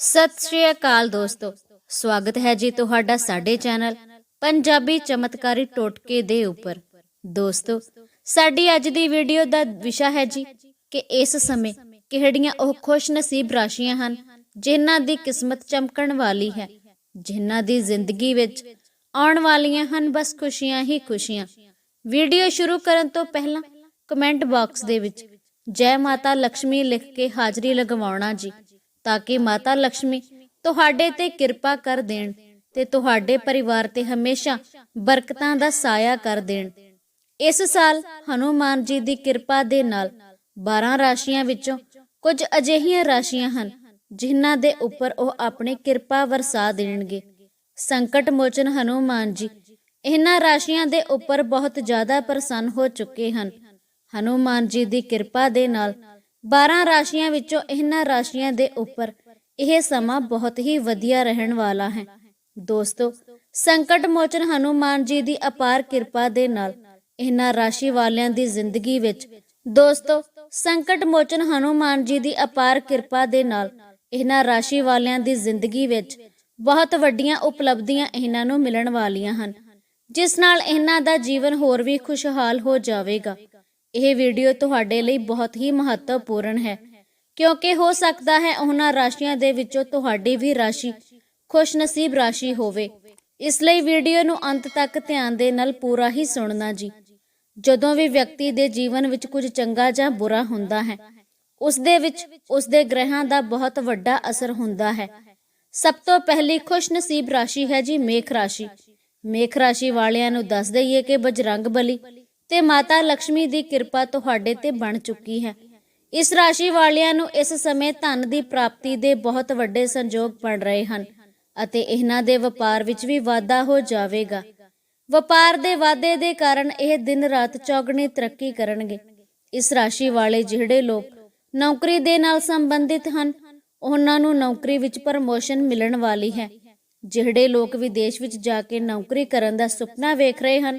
ਸਤਿ ਸ਼੍ਰੀ ਅਕਾਲ ਦੋਸਤੋ। ਸਵਾਗਤ ਹੈ ਜੀ ਤੁਹਾਡਾ ਸਾਡੇ ਚੈਨਲ ਪੰਜਾਬੀ ਚਮਤਕਾਰੀ ਟੋਟਕੇ ਦੇ ਉੱਪਰ। ਦੋਸਤੋ, ਸਾਡੀ ਅੱਜ ਦੀ ਵੀਡੀਓ ਦਾ ਵਿਸ਼ਾ ਹੈ ਜੀ ਕਿ ਇਸ ਸਮੇਂ ਕਿਹੜੀਆਂ ਉਹ ਖੁਸ਼ ਨਸੀਬ ਰਾਸ਼ੀਆਂ ਹਨ ਜਿਨ੍ਹਾਂ ਦੀ ਕਿਸਮਤ ਚਮਕਣ ਵਾਲੀ ਹੈ, ਜਿਨ੍ਹਾਂ ਦੀ ਜ਼ਿੰਦਗੀ ਵਿੱਚ ਆਉਣ ਵਾਲੀਆਂ ਹਨ ਬਸ ਖੁਸ਼ੀਆਂ ਹੀ ਖੁਸ਼ੀਆਂ। ਵੀਡੀਓ ਸ਼ੁਰੂ ਕਰਨ ਤੋਂ ਪਹਿਲਾਂ ਕਮੈਂਟ ਬਾਕਸ ਦੇ ਵਿੱਚ ਜੈ ਮਾਤਾ ਲక్ష్ਮੀ ਲਿਖ ਕੇ ਹਾਜ਼ਰੀ ਲਗਵਾਉਣਾ ਜੀ। ਤਾਂ ਕਿ ਮਾਤਾ ਲక్ష్ਮੀ ਤੁਹਾਡੇ ਤੇ ਕਿਰਪਾ ਕਰ ਦੇਣ ਤੇ ਤੁਹਾਡੇ ਪਰਿਵਾਰ ਤੇ ਹਮੇਸ਼ਾ ਬਰਕਤਾਂ ਦਾ ਸਾਇਆ ਕਰ ਦੇਣ। ਇਸ ਸਾਲ ਹਨੂਮਾਨ ਜੀ ਦੀ ਕਿਰਪਾ ਦੇ ਨਾਲ 12 ਰਾਸ਼ੀਆਂ ਵਿੱਚੋਂ ਕੁਝ ਅਜਿਹੀਆਂ ਰਾਸ਼ੀਆਂ ਹਨ ਜਿਨ੍ਹਾਂ ਦੇ ਉੱਪਰ ਉਹ ਆਪਣੀ ਕਿਰਪਾ ਵਰਸਾ ਦੇਣਗੇ। ਸੰਕਟ ਮੋਚਨ ਹਨੂਮਾਨ ਜੀ, ਇਹਨਾਂ ਰਾਸ਼ੀਆਂ ਦੇ ਉੱਪਰ ਬਹੁਤ ਜ਼ਿਆਦਾ ਪ੍ਰਸੰਨ ਹੋ ਚੁੱਕੇ ਹਨ। ਹਨੂਮਾਨ ਜੀ ਦੀ ਕਿਰਪਾ ਦੇ ਨਾਲ 12 ਰਾਸ਼ੀਆਂ ਵਿੱਚੋਂ ਇਹਨਾਂ ਰਾਸ਼ੀਆਂ ਦੇ ਉੱਪਰ ਇਹ ਸਮਾਂ ਬਹੁਤ ਹੀ ਵਧੀਆ ਰਹਿਣ ਵਾਲਾ ਹੈ। ਦੋਸਤੋ, ਸੰਕਟ ਮੋਚਨ ਹਨੂਮਾਨ ਜੀ ਦੀ ਅਪਾਰ ਕਿਰਪਾ ਦੇ ਨਾਲ ਇਹਨਾਂ ਰਾਸ਼ੀ ਵਾਲਿਆਂ ਦੀ ਜ਼ਿੰਦਗੀ ਵਿੱਚ ਦੋਸਤੋ, ਸੰਕਟ ਮੋਚਨ ਹਨੂਮਾਨ ਜੀ ਦੀ ਅਪਾਰ ਕਿਰਪਾ ਦੇ ਨਾਲ ਇਹਨਾਂ ਰਾਸ਼ੀ ਵਾਲਿਆਂ ਦੀ ਜ਼ਿੰਦਗੀ ਵਿੱਚ ਬਹੁਤ ਵੱਡੀਆਂ ਉਪਲਬਧੀਆਂ ਇਹਨਾਂ ਨੂੰ ਮਿਲਣ ਵਾਲੀਆਂ ਹਨ। ਜਿਸ ਨਾਲ ਇਹਨਾਂ ਦਾ ਜੀਵਨ ਹੋਰ ਵੀ ਖੁਸ਼ਹਾਲ ਹੋ ਜਾਵੇਗਾ। ਇਹ ਵੀਡੀਓ ਤੁਹਾਡੇ ਲਈ ਬਹੁਤ ਹੀ ਮਹੱਤਵਪੂਰਨ ਹੈ, ਕਿਉਂਕਿ ਹੋ ਸਕਦਾ ਹੈ ਉਹਨਾਂ ਰਾਸ਼ੀਆਂ ਦੇ ਵਿੱਚੋਂ ਤੁਹਾਡੀ ਵੀ ਰਾਸ਼ੀ ਖੁਸ਼ ਰਾਸ਼ੀ ਹੋਵੇ। ਇਸ ਲਈ ਵੀਡੀਓ ਨੂੰ ਅੰਤ ਤੱਕ ਧਿਆਨ ਦੇ ਨਾਲ ਪੂਰਾ ਹੀ ਸੁਣਨਾ ਜੀ। ਜਦੋਂ ਵੀ ਵਿਅਕਤੀ ਦੇ ਜੀਵਨ ਵਿੱਚ ਕੁਝ ਚੰਗਾ ਜਾਂ ਬੁਰਾ ਹੁੰਦਾ ਹੈ, ਉਸ ਦੇ ਵਿੱਚ ਉਸ ਦੇ ਗ੍ਰਹਿਾਂ ਦਾ ਬਹੁਤ ਵੱਡਾ ਅਸਰ ਹੁੰਦਾ ਹੈ। ਸਭ ਤੋਂ ਪਹਿਲੀ ਖੁਸ਼ ਨਸੀਬ ਰਾਸ਼ੀ ਹੈ ਜੀ ਮੇਖ ਰਾਸ਼ੀ। ਮੇਖ ਰਾਸ਼ੀ ਵਾਲਿਆਂ ਨੂੰ ਦੱਸ ਦਈਏ ਕਿ ਬਜਰੰਗ ਬਲੀ ਤੇ ਮਾਤਾ ਲక్ష్ਮੀ ਦੀ ਕਿਰਪਾ ਤੁਹਾਡੇ ਤੇ ਬਣ ਚੁੱਕੀ ਹੈ। ਇਸ ਰਾਸ਼ੀ ਵਾਲਿਆਂ ਨੂੰ ਇਸ ਸਮੇਂ ਧਨ ਦੀ ਪ੍ਰਾਪਤੀ ਦੇ ਬਹੁਤ ਵੱਡੇ ਸੰਜੋਗ ਬਣ ਰਹੇ ਹਨ ਅਤੇ ਇਹਨਾਂ ਦੇ ਵਪਾਰ ਵਿੱਚ ਵੀ ਵਾਧਾ ਹੋ ਜਾਵੇਗਾ। ਵਪਾਰ ਦੇ ਵਾਧੇ ਦੇ ਕਾਰਨ ਇਹ ਦਿਨ ਰਾਤ ਚੌਗਣੀ ਤਰੱਕੀ ਕਰਨਗੇ। ਇਸ ਰਾਸ਼ੀ ਵਾਲੇ ਜਿਹੜੇ ਲੋਕ ਨੌਕਰੀ ਦੇ ਨਾਲ ਸੰਬੰਧਿਤ ਹਨ, ਉਹਨਾਂ ਨੂੰ ਨੌਕਰੀ ਵਿੱਚ ਪ੍ਰਮੋਸ਼ਨ ਮਿਲਣ ਵਾਲੀ ਹੈ। ਜਿਹੜੇ ਲੋਕ ਵਿਦੇਸ਼ ਵਿੱਚ ਜਾ ਕੇ ਨੌਕਰੀ ਕਰਨ ਦਾ ਸੁਪਨਾ ਵੇਖ ਰਹੇ ਹਨ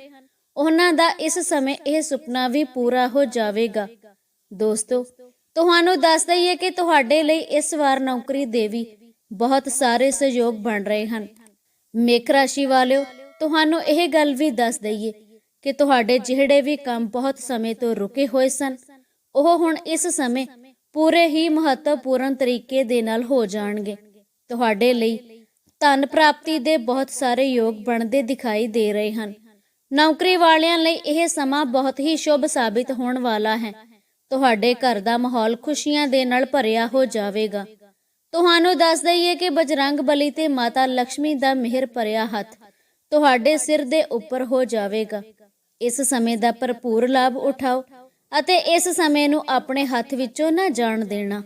ਉਹਨਾਂ ਦਾ ਇਸ ਸਮੇਂ ਇਹ ਸੁਪਨਾ ਵੀ ਪੂਰਾ ਹੋ ਜਾਵੇਗਾ। ਦੋਸਤੋ, ਤੁਹਾਨੂੰ ਦੱਸ ਦਈਏ ਕਿ ਤੁਹਾਡੇ ਲਈ ਇਸ ਵਾਰ ਨੌਕਰੀ ਦੇ ਵੀ ਬਹੁਤ ਸਾਰੇ ਸਹਿਯੋਗ ਬਣ ਰਹੇ ਹਨ। ਮੇਖ ਰਾਸ਼ੀ ਵਾਲਿਓ, ਤੁਹਾਨੂੰ ਇਹ ਗੱਲ ਵੀ ਦੱਸ ਦਈਏ ਕਿ ਤੁਹਾਡੇ ਜਿਹੜੇ ਵੀ ਕੰਮ ਬਹੁਤ ਸਮੇਂ ਤੋਂ ਰੁਕੇ ਹੋਏ ਸਨ, ਉਹ ਹੁਣ ਇਸ ਸਮੇਂ ਪੂਰੇ ਹੀ ਮਹੱਤਵਪੂਰਨ ਤਰੀਕੇ ਦੇ ਨਾਲ ਹੋ ਜਾਣਗੇ। ਤੁਹਾਡੇ ਲਈ ਧਨ ਪ੍ਰਾਪਤੀ ਦੇ ਬਹੁਤ ਸਾਰੇ ਯੋਗ ਬਣਦੇ ਦਿਖਾਈ ਦੇ ਰਹੇ ਹਨ। ਨੌਕਰੀ ਵਾਲਿਆਂ ਲਈ ਇਹ ਸਮਾਂ ਬਹੁਤ ਹੀ ਸ਼ੁਭ ਸਾਬਿਤ ਹੋਣ ਵਾਲਾ ਹੈ। ਤੁਹਾਡੇ ਘਰ ਦਾ ਮਾਹੌਲ ਖੁਸ਼ੀਆਂ ਦੇ ਨਾਲ ਭਰਿਆ ਹੋ ਜਾਵੇਗਾ। ਤੁਹਾਨੂੰ ਦੱਸ ਦਈਏ ਕਿ ਬਜਰੰਗ ਬਲੀ ਤੇ ਮਾਤਾ ਲక్ష్ਮੀ ਦਾ ਮਿਹਰ ਭਰਿਆ ਹੱਥ ਤੁਹਾਡੇ ਸਿਰ ਦੇ ਉੱਪਰ ਹੋ ਜਾਵੇਗਾ। ਇਸ ਸਮੇਂ ਦਾ ਭਰਪੂਰ ਲਾਭ ਉਠਾਓ ਅਤੇ ਇਸ ਸਮੇਂ ਨੂੰ ਆਪਣੇ ਹੱਥ ਵਿੱਚੋਂ ਨਾ ਜਾਣ ਦੇਣਾ।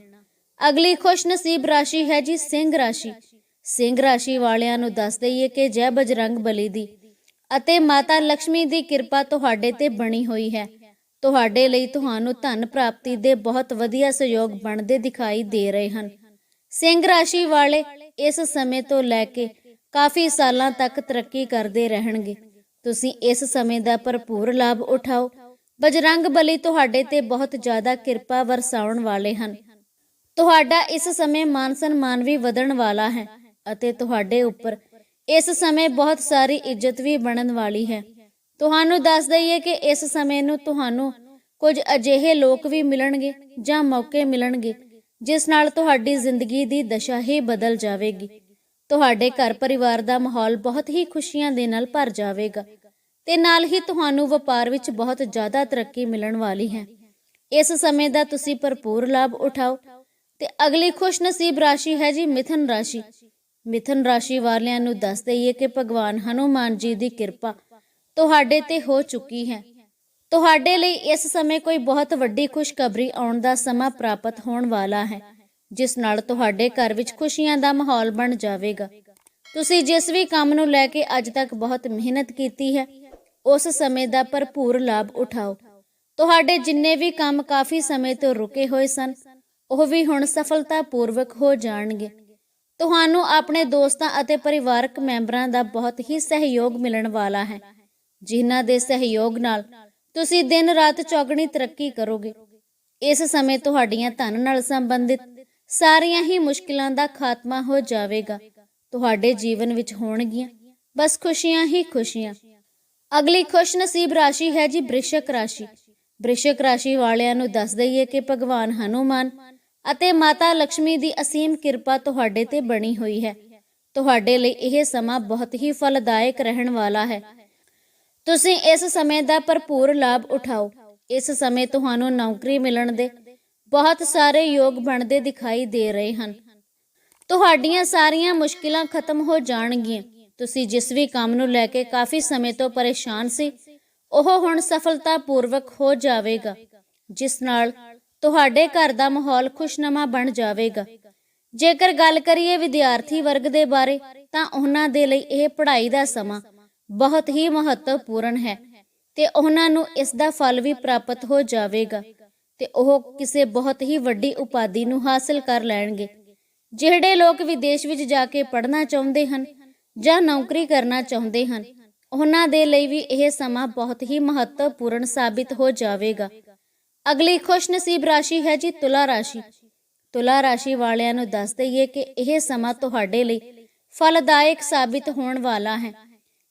ਅਗਲੀ ਖੁਸ਼ ਨਸੀਬ ਰਾਸ਼ੀ ਹੈ ਜੀ ਸਿੰਘ ਰਾਸ਼ੀ। ਸਿੰਘ ਰਾਸ਼ੀ ਵਾਲਿਆਂ ਨੂੰ ਦੱਸ ਦਈਏ ਕਿ ਜੈ ਬਜਰੰਗ ਬਲੀ ਦੀ ਅਤੇ ਮਾਤਾ ਲక్ష్ਮੀ ਦੀ ਕਿਰਪਾ ਤੁਹਾਡੇ ਤੇ ਬਣੀ ਹੋਈ ਹੈ। ਤੁਹਾਡੇ ਲਈ ਤੁਹਾਨੂੰ ਧਨ ਪ੍ਰਾਪਤੀ ਦੇ ਬਹੁਤ ਵਧੀਆ ਸਹਿਯੋਗ ਬਣਦੇ ਦਿਖਾਈ ਦੇ ਰਹੇ ਹਨ। ਸਿੰਘ ਰਾਸ਼ੀ ਵਾਲੇ ਇਸ ਸਮੇਂ ਤੋਂ ਲੈ ਕੇ ਕਾਫੀ ਸਾਲਾਂ ਤੱਕ ਤਰੱਕੀ ਕਰਦੇ ਰਹਿਣਗੇ। ਤੁਸੀਂ ਇਸ ਸਮੇਂ ਦਾ ਭਰਪੂਰ ਲਾਭ ਉਠਾਓ। ਬਜਰੰਗ ਬਲੀ ਤੁਹਾਡੇ ਤੇ ਬਹੁਤ ਜ਼ਿਆਦਾ ਕਿਰਪਾ ਵਰਸਾਉਣ ਵਾਲੇ ਹਨ। ਤੁਹਾਡਾ ਇਸ ਸਮੇਂ ਮਾਨ ਸਨਮਾਨ ਵੀ ਵਧਣ ਵਾਲਾ ਹੈ ਅਤੇ ਤੁਹਾਡੇ ਉੱਪਰ ਇਸ ਸਮੇਂ ਬਹੁਤ ਸਾਰੀ ਇੱਜ਼ਤ ਵੀ ਬਣਨ ਵਾਲੀ ਹੈ। ਤੁਹਾਨੂੰ ਦੱਸ ਦਈਏ ਕਿ ਇਸ ਸਮੇਂ ਨੂੰ ਤੁਹਾਨੂੰ ਕੁਝ ਅਜਿਹੇ ਲੋਕ ਵੀ ਮਿਲਣਗੇ ਜਾਂ ਮੌਕੇ ਮਿਲਣਗੇ, ਜਿਸ ਨਾਲ ਤੁਹਾਡੀ ਜ਼ਿੰਦਗੀ ਦੀ ਦਸ਼ਾ ਹੀ ਬਦਲ ਜਾਵੇਗੀ। ਤੁਹਾਡੇ ਘਰ ਪਰਿਵਾਰ ਦਾ ਮਾਹੌਲ ਬਹੁਤ ਹੀ ਖੁਸ਼ੀਆਂ ਦੇ ਨਾਲ ਭਰ ਜਾਵੇਗਾ ਤੇ ਨਾਲ ਹੀ ਤੁਹਾਨੂੰ ਵਪਾਰ ਵਿੱਚ ਬਹੁਤ ਜ਼ਿਆਦਾ ਤਰੱਕੀ ਮਿਲਣ ਵਾਲੀ ਹੈ। ਇਸ ਸਮੇਂ ਦਾ ਤੁਸੀਂ ਭਰਪੂਰ ਲਾਭ ਉਠਾਓ ਤੇ ਅਗਲੀ ਖੁਸ਼ ਨਸੀਬ ਰਾਸ਼ੀ ਹੈ ਜੀ ਮਿਥਨ ਰਾਸ਼ੀ। ਮਿਥਨ ਰਾਸ਼ੀ ਵਾਲਿਆਂ ਨੂੰ ਦੱਸ ਦਈਏ ਕਿ ਭਗਵਾਨ ਹਨੂਮਾਨ ਜੀ ਦੀ ਕਿਰਪਾ ਤੁਹਾਡੇ ਤੇ ਹੋ ਚੁੱਕੀ ਹੈ। ਤੁਹਾਡੇ ਲਈ ਇਸ ਸਮੇਂ ਕੋਈ ਬਹੁਤ ਵੱਡੀ ਖੁਸ਼ਖਬਰੀ ਆਉਣ ਦਾ ਸਮਾਂ ਪ੍ਰਾਪਤ ਹੋਣ ਵਾਲਾ ਹੈ, ਜਿਸ ਨਾਲ ਤੁਹਾਡੇ ਘਰ ਵਿੱਚ ਖੁਸ਼ੀਆਂ ਦਾ ਮਾਹੌਲ ਬਣ ਜਾਵੇਗਾ। ਤੁਸੀਂ ਜਿਸ ਵੀ ਕੰਮ ਨੂੰ ਲੈ ਕੇ ਅੱਜ ਤੱਕ ਬਹੁਤ ਮਿਹਨਤ ਕੀਤੀ ਹੈ, ਉਸ ਸਮੇਂ ਦਾ ਭਰਪੂਰ ਲਾਭ ਉਠਾਓ। ਤੁਹਾਡੇ ਜਿੰਨੇ ਵੀ ਕੰਮ ਕਾਫੀ ਸਮੇਂ ਤੋਂ ਰੁਕੇ ਹੋਏ ਸਨ, ਉਹ ਵੀ ਹੁਣ ਸਫਲਤਾਪੂਰਵਕ ਹੋ ਜਾਣਗੇ। ਤੁਹਾਨੂੰ ਆਪਣੇ ਦੋਸਤਾਂ ਅਤੇ ਪਰਿਵਾਰਕ ਮੈਂਬਰਾਂ ਦਾ ਬਹੁਤ ਹੀ ਸਹਿਯੋਗ ਮਿਲਣ ਵਾਲਾ ਹੈ। ਜਿਨ੍ਹਾਂ ਦੇ ਸਹਿਯੋਗ ਨਾਲ ਤੁਸੀਂ ਦਿਨ ਰਾਤ ਚੌਗਣੀ ਤਰੱਕੀ ਕਰੋਗੇ। ਇਸ ਸਮੇਂ ਤੁਹਾਡੀਆਂ ਧਨ ਨਾਲ ਸੰਬੰਧਿਤ ਸਾਰੀਆਂ ਹੀ ਮੁਸ਼ਕਿਲਾਂ ਦਾ ਖਾਤਮਾ ਹੋ ਜਾਵੇਗਾ। ਤੁਹਾਡੇ ਜੀਵਨ ਵਿੱਚ ਹੋਣਗੀਆਂ ਬਸ ਖੁਸ਼ੀਆਂ ਹੀ ਖੁਸ਼ੀਆਂ। ਅਗਲੀ ਖੁਸ਼ਨਸੀਬ ਰਾਸ਼ੀ ਹੈ ਜੀ ਬ੍ਰਿਸ਼ਕ ਰਾਸ਼ੀ। ਬ੍ਰਿਸ਼ਕ ਰਾਸ਼ੀ ਵਾਲਿਆਂ ਨੂੰ ਦੱਸ ਦਈਏ ਕਿ ਭਗਵਾਨ ਹਨੂਮਾਨ ਅਤੇ ਮਾਤਾ ਲక్ష్ਮੀ ਦੀ ਅਸੀਮ ਕਿਰਪਾ ਤੁਹਾਡੇ ਤੇ ਬਣੀ ਹੋਈ ਹੈ। ਤੁਹਾਡੇ ਲਈ ਇਹ ਸਮਾਂ ਬਹੁਤ ਹੀ ਫਲਦਾਇਕ ਰਹਿਣ ਵਾਲਾ ਹੈ। ਤੁਸੀਂ ਇਸ ਸਮੇਂ ਦਾ ਭਰਪੂਰ ਲਾਭ ਉਠਾਓ। ਇਸ ਸਮੇਂ ਤੁਹਾਨੂੰ ਨੌਕਰੀ ਮਿਲਣ ਦੇ ਬਹੁਤ ਸਾਰੇ ਯੋਗ ਬਣਦੇ ਦਿਖਾਈ ਦੇ ਰਹੇ ਹਨ। ਤੁਹਾਡੀਆਂ ਸਾਰੀਆਂ ਮੁਸ਼ਕਿਲਾਂ ਖਤਮ ਹੋ ਜਾਣਗੀਆਂ। ਤੁਸੀਂ ਜਿਸ ਵੀ ਕੰਮ ਨੂੰ ਲੈ ਕੇ ਕਾਫੀ ਸਮੇਂ ਤੋਂ ਪਰੇਸ਼ਾਨ ਸੀ, ਉਹ ਹੁਣ ਸਫਲਤਾਪੂਰਵਕ ਹੋ ਜਾਵੇਗਾ। ਜਿਸ ਨਾਲ ਤੁਹਾਡੇ ਘਰ ਦਾ ਮਾਹੌਲ ਖੁਸ਼ਨਮਾ ਬਣ ਜਾਵੇਗਾ। ਜੇਕਰ ਗੱਲ ਕਰੀਏ ਵਿਦਿਆਰਥੀ ਵਰਗ ਦੇ ਬਾਰੇ, ਤਾਂ ਉਹਨਾਂ ਦੇ ਲਈ ਇਹ ਪੜ੍ਹਾਈ ਦਾ ਸਮਾਂ ਬਹੁਤ ਹੀ ਮਹੱਤਵਪੂਰਨ ਹੈ ਤੇ ਉਹਨਾਂ ਨੂੰ ਇਸ ਦਾ ਫਲ ਵੀ ਪ੍ਰਾਪਤ ਹੋ ਜਾਵੇਗਾ ਤੇ ਉਹ ਕਿਸੇ ਬਹੁਤ ਹੀ ਵੱਡੀ ਉਪਾਧੀ ਨੂੰ ਹਾਸਲ ਕਰ ਲੈਣਗੇ। ਜਿਹੜੇ ਲੋਕ ਵਿਦੇਸ਼ ਵਿੱਚ ਜਾ ਕੇ ਪੜ੍ਹਨਾ ਚਾਹੁੰਦੇ ਹਨ ਜਾਂ ਨੌਕਰੀ ਕਰਨਾ ਚਾਹੁੰਦੇ ਹਨ, ਉਹਨਾਂ ਦੇ ਲਈ ਵੀ ਇਹ ਸਮਾਂ ਬਹੁਤ ਹੀ ਮਹੱਤਵਪੂਰਨ ਸਾਬਿਤ ਹੋ ਜਾਵੇਗਾ। ਅਗਲੀ ਖੁਸ਼ਨਸੀਬ ਰਾਸ਼ੀ ਹੈ ਜੀ ਤੁਲਾ ਰਾਸ਼ੀ। ਤੁਲਾ ਰਾਸ਼ੀ ਵਾਲਿਆਂ ਨੂੰ ਦੱਸ ਦਈਏ ਕਿ ਇਹ ਸਮਾਂ ਤੁਹਾਡੇ ਲਈ ਫਲਦਾਇਕ ਸਾਬਿਤ ਹੋਣ ਵਾਲਾ ਹੈ।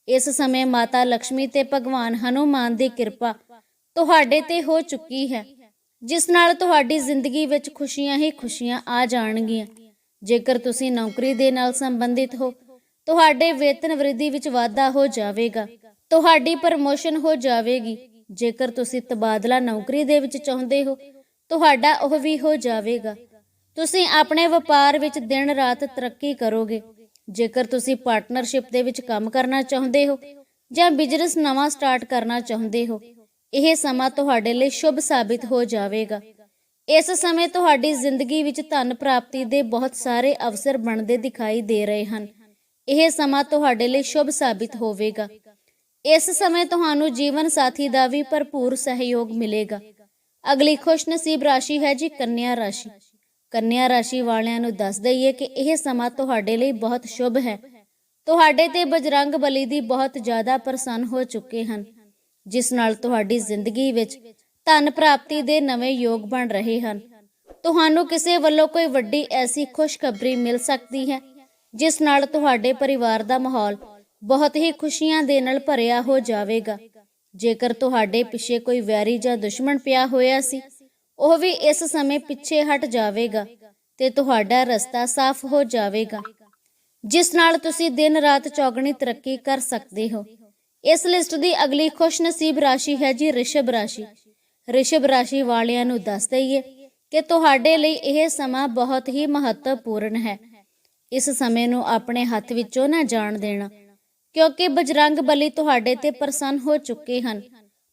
ਇਸ ਸਮੇਂ ਮਾਤਾ ਲక్ష్ਮੀ ਤੇ ਭਗਵਾਨ ਹਨੂਮਾਨ ਦੀ ਕਿਰਪਾ ਤੁਹਾਡੇ ਤੇ ਹੋ ਚੁੱਕੀ ਹੈ, ਜਿਸ ਨਾਲ ਤੁਹਾਡੀ ਜ਼ਿੰਦਗੀ ਵਿੱਚ ਖੁਸ਼ੀਆਂ ਹੀ ਖੁਸ਼ੀਆਂ ਆ ਜਾਣਗੀਆਂ। ਜੇਕਰ ਤੁਸੀਂ ਨੌਕਰੀ ਦੇ ਨਾਲ ਸੰਬੰਧਿਤ ਹੋ, ਤੁਹਾਡੇ ਵੇਤਨ ਵ੍ਰਿੱਧੀ ਵਿੱਚ ਵਾਧਾ ਹੋ ਜਾਵੇਗਾ, ਤੁਹਾਡੀ ਪ੍ਰਮੋਸ਼ਨ ਹੋ ਜਾਵੇਗੀ ਜੇਕਰ ਤੁਸੀਂ ਤਬਾਦਲਾ ਨੌਕਰੀ ਦੇ ਵਿੱਚ ਚਾਹੁੰਦੇ ਹੋ, ਤੁਹਾਡਾ ਉਹ ਵੀ ਹੋ ਜਾਵੇਗਾ। ਤੁਸੀਂ ਆਪਣੇ ਵਪਾਰ ਵਿੱਚ ਦਿਨ ਰਾਤ ਤਰੱਕੀ ਕਰੋਗੇ। ਜੇਕਰ ਤੁਸੀਂ ਪਾਰਟਨਰਸ਼ਿਪ ਦੇ ਵਿੱਚ ਕੰਮ ਕਰਨਾ ਚਾਹੁੰਦੇ ਹੋ ਜਾਂ ਬਿਜ਼ਨਸ ਨਵਾਂ ਸਟਾਰਟ ਕਰਨਾ ਚਾਹੁੰਦੇ ਹੋ, ਇਹ ਸਮਾਂ ਤੁਹਾਡੇ ਲਈ ਸ਼ੁਭ ਸਾਬਿਤ ਹੋ ਜਾਵੇਗਾ। ਇਸ ਸਮੇਂ ਤੁਹਾਡੀ ਜ਼ਿੰਦਗੀ ਵਿੱਚ ਧਨ ਪ੍ਰਾਪਤੀ ਦੇ ਬਹੁਤ ਸਾਰੇ ਅਵਸਰ ਬਣਦੇ ਦਿਖਾਈ ਦੇ ਰਹੇ ਹਨ। ਇਹ ਸਮਾਂ ਤੁਹਾਡੇ ਲਈ ਸ਼ੁਭ ਸਾਬਿਤ ਹੋਵੇਗਾ। ਇਸ ਸਮੇਂ ਤੁਹਾਨੂੰ ਜੀਵਨ ਸਾਥੀ ਦਾ ਵੀ ਭਰਪੂਰ ਸਹਿਯੋਗ ਮਿਲੇਗਾ। ਅਗਲੀ ਖੁਸ਼ਨਸੀਬ ਰਾਸ਼ੀ ਹੈ ਜੀ ਕੰਨਿਆ ਰਾਸ਼ੀ। ਕੰਨਿਆ ਰਾਸ਼ੀ ਵਾਲਿਆਂ ਨੂੰ ਦੱਸ ਦਈਏ ਕਿ ਇਹ ਸਮਾਂ ਤੁਹਾਡੇ ਲਈ ਬਹੁਤ ਸ਼ੁਭ ਹੈ। ਤੁਹਾਡੇ ਤੇ ਬਜਰੰਗ ਬਲੀ ਦੀ ਬਹੁਤ ਜ਼ਿਆਦਾ ਪ੍ਰਸੰਨ ਹੋ ਚੁੱਕੇ ਹਨ, ਜਿਸ ਨਾਲ ਤੁਹਾਡੀ ਜ਼ਿੰਦਗੀ ਵਿੱਚ ਧਨ ਪ੍ਰਾਪਤੀ ਦੇ ਨਵੇਂ ਯੋਗ ਬਣ ਰਹੇ ਹਨ। ਤੁਹਾਨੂੰ ਕਿਸੇ ਵੱਲੋਂ ਕੋਈ ਵੱਡੀ ਐਸੀ ਖੁਸ਼ਖਬਰੀ ਮਿਲ ਸਕਦੀ ਹੈ, ਜਿਸ ਨਾਲ ਤੁਹਾਡੇ ਪਰਿਵਾਰ ਦਾ ਮਾਹੌਲ ਬਹੁਤ ਹੀ ਖੁਸ਼ੀਆਂ ਦੇ ਨਾਲ ਭਰਿਆ ਹੋ ਜਾਵੇਗਾ। ਜੇਕਰ ਤੁਹਾਡੇ ਪਿੱਛੇ ਕੋਈ ਵੈਰੀ ਜਾਂ ਦੁਸ਼ਮਣ ਪਿਆ ਹੋਇਆ ਸੀ, ਉਹ ਵੀ ਇਸ ਸਮੇਂ ਪਿੱਛੇ ਹਟ ਜਾਵੇਗਾ ਤੇ ਤੁਹਾਡਾ ਰਸਤਾ ਸਾਫ਼ ਹੋ ਜਾਵੇਗਾ। ਜਿਸ ਨਾਲ ਤੁਸੀਂ ਦਿਨ ਰਾਤ ਚੌਗਣੀ ਤਰੱਕੀ ਕਰ ਸਕਦੇ ਹੋ। ਇਸ ਲਿਸਟ ਦੀ ਅਗਲੀ ਖੁਸ਼ਨਸੀਬ ਰਾਸ਼ੀ ਹੈ ਜੀ ਰਿਸ਼ਭ ਰਾਸ਼ੀ। ਰਿਸ਼ਭ ਰਾਸ਼ੀ ਵਾਲਿਆਂ ਨੂੰ ਦੱਸ ਦਈਏ ਕਿ ਤੁਹਾਡੇ ਲਈ ਇਹ ਸਮਾਂ ਬਹੁਤ ਹੀ ਮਹੱਤਵਪੂਰਨ ਹੈ। ਇਸ ਸਮੇਂ ਨੂੰ ਆਪਣੇ ਹੱਥ ਵਿੱਚੋਂ ਨਾ ਜਾਣ ਦੇਣਾ। ਕਿਉਂਕਿ ਬਜਰੰਗ ਬਲੀ ਤੁਹਾਡੇ ਤੇ ਪ੍ਰਸੰਨ ਹੋ ਚੁੱਕੇ ਹਨ।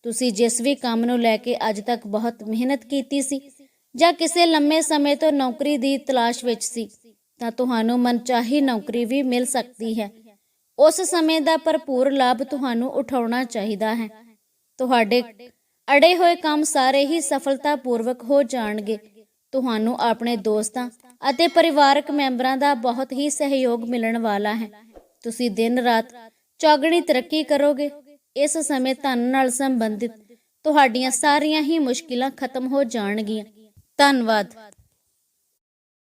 ਤੁਸੀਂ ਜਿਸ ਵੀ ਕੰਮ ਨੂੰ ਲੈ ਕੇ ਅੱਜ ਤੱਕ ਬਹੁਤ ਮਿਹਨਤ ਕੀਤੀ ਸੀ ਜਾਂ ਕਿਸੇ ਲੰਮੇ ਸਮੇਂ ਤੋਂ ਨੌਕਰੀ ਦੀ ਤਲਾਸ਼ ਵਿੱਚ ਸੀ, ਤਾਂ ਤੁਹਾਨੂੰ ਮਨਚਾਹੀ ਨੌਕਰੀ ਵੀ ਮਿਲ ਸਕਦੀ ਹੈ। ਉਸ ਸਮੇਂ ਦਾ ਭਰਪੂਰ ਲਾਭ ਤੁਹਾਨੂੰ ਉਠਾਉਣਾ ਚਾਹੀਦਾ ਹੈ। ਤੁਹਾਡੇ ਅੜੇ ਹੋਏ ਕੰਮ ਸਾਰੇ ਹੀ ਸਫਲਤਾਪੂਰਵਕ ਹੋ ਜਾਣਗੇ। ਤੁਹਾਨੂੰ ਆਪਣੇ ਦੋਸਤਾਂ ਅਤੇ ਪਰਿਵਾਰਕ ਮੈਂਬਰਾਂ ਦਾ ਬਹੁਤ ਹੀ ਸਹਿਯੋਗ ਮਿਲਣ ਵਾਲਾ ਹੈ। ਤੁਸੀਂ ਦਿਨ ਰਾਤ ਚੌਗਣੀ ਤਰੱਕੀ ਕਰੋਗੇ, ਇਸ ਸਮੇਂ ਧਨ ਨਾਲ ਸੰਬੰਧਿਤ ਤੁਹਾਡੀਆਂ ਸਾਰੀਆਂ ਹੀ ਮੁਸ਼ਕਿਲਾਂ ਖਤਮ ਹੋ ਜਾਣਗੀਆਂ। ਧੰਨਵਾਦ।